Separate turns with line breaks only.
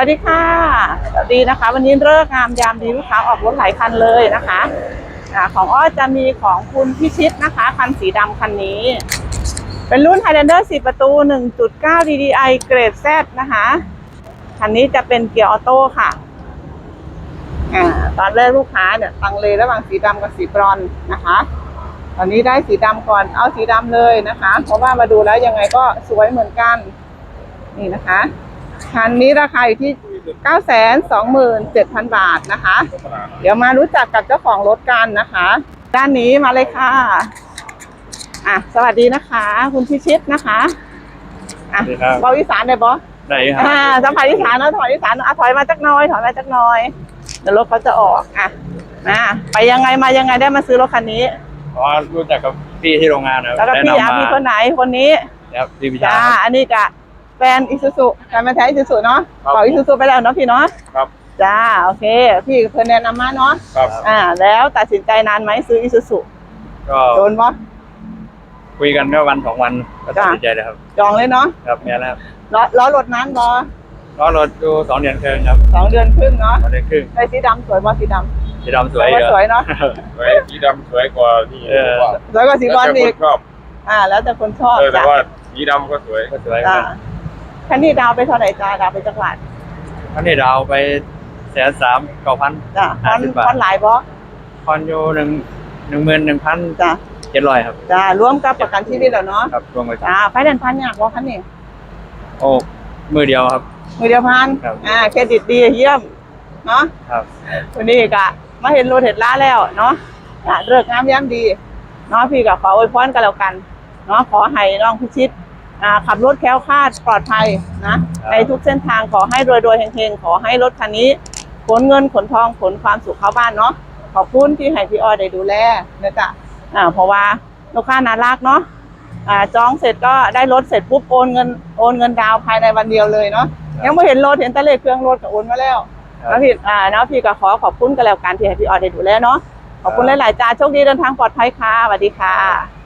วัสดีค่ะ สวัสดีนะคะ วันนี้เลิกงามยามดีลูกค้าออกรถหลายคันเลยนะคะอาของอ้อจะมีของคุณพิชิตนะคะ คันสีดำคันนี้ เป็นรุ่น Highlander 4 ประตู 1.9 DDI เกรด Z นะคะ คันนี้จะเป็นเกียร์ออโต้ค่ะอ่าตอนแรกลูกค้าเนี่ยตังเลระหว่างสีดำกับสีบรอนนะคะ ตอนนี้ได้สีดำก่อนเอาสีดำเลยนะคะ เพราะว่ามาดูแล้วยังไงก็สวยเหมือนกัน นี่นะคะ คันนี้ราคาอยู่ที่ 927,000 บาทนะคะ เดี๋ยวมารู้จักกับเจ้าของรถกันนะคะ ด้านนี้มาเลยค่ะอะสวัสดีนะคะ คุณพิชิตนะคะอะ
สวัสดีครับ
เบาอีสานได้ปะ
ได้ครับ
อ่าสัมผัสอีสานเนอะถอยอีสานเนอะอะถอยมาจักหน้อยถอยมาจักหน้อยเดี๋ยวรถเขาจะออกอะอะไปยังไงมายังไงได้มาซื้อรถคันนี้
เพราะว่ารู้จักกับพี่ที่โรงงานนะ
แล้วก็พี่อะพี่คนไหนคนนี้
ครับพี่พิชา
จ้า
ครับ
อันนี้กะ แฟนอิซูซุแฟนมาแท้อิซูซุเนาะ
ครับ
บอกอิซูซุไปแล้วเนาะพี่เนาะ
ครับ
จ้าโอเค พี่เพิ่นแนะนำมาเนาะ
ครับ
อ่า แล้วตัดสินใจนานไหมซื้ออิซูซุ
ก็
โดนบ่
คุยกันแค่วันสองวันก็ตัด
จ้ะ
สินใจเลยครับ
จองเลยเนาะ
ครับเนี่ยแล้ว
ล้อล้อรถนั้นบ่
ล้อรถดูสองเดือนครึ่งครับ
สองเดือนครึ่งเนาะ
สองเดือนครึ่ง
ได้สีดำสวยบ่สีดำ
สีดำสวย
แต่ว่าสวยเนอะ
สวยสีดำสวยกว่าที่
เออ
ว่า
สวยกว่าสีบอล
แล้วแต่
อี
ค
ก
นชอบ
อ่า แล้วแต่คนชอบ
เออแต่
จ้ะ
ว่าสีดำก็สวย
ก็สวย
จ้า คันนี้ดาวไปเท่าไหร่จ้าดาวไปจักรวาด
ท่านนี้ดาวไปแสนสามเก้าพัน
จ้าคอน
50บาท
คอนหลายบ่
คอนโยหนึ่งหนึ่งหมื่นหนึ่งพัน
จ้า
เจ็ดร้อยครับ
จ้ารวมกับประกันชีวิตแล้วเนาะ
ครับรวมไป
จ้าไฟแนนซ์พันยากบ่คันนี้
โอ้มือเดียวครับ
มือเดียวพัน
ครับ
อ่าเครดิตดีเยี่ยมเนาะ
ครับ
วันนี้กะมาเห็นรถเห็นล้าแล้วเนาะอะเลิกงามย่ำดีเนาะพี่ก็ขออวยพรกันแล้วกันเนาะขอให้น้องพิชิตอ่า ขับรถแคล้วคลาดปลอดภัยนะในทุกเส้นทางขอให้รวยๆเฮงๆ ขอให้รถคันนี้ขนเงินขนทองขนความสุขเข้าบ้านเนาะขอบคุณที่ให้พี่ออยได้ดูแลนะจ๊ะอ่าเพราะว่าลูกค้าน่ารักเนาะอ่าจองเสร็จก็ได้รถเสร็จปุ๊บโอนเงินโอนเงินดาวน์ภายในวันเดียวเลยเนาะยังไม่เห็นรถเห็นแต่เลขเครื่องรถก็โอนมาแล้ว
ครับ
แล้วพี่อ่าเนาะพี่ก็ขอขอบคุณกันแล้วกันที่ให้พี่ออดได้ดูแลเนาะขอบคุณหลายๆจ้าโชคดีเดินทางปลอดภัยค่ะสวัสดีค่ะ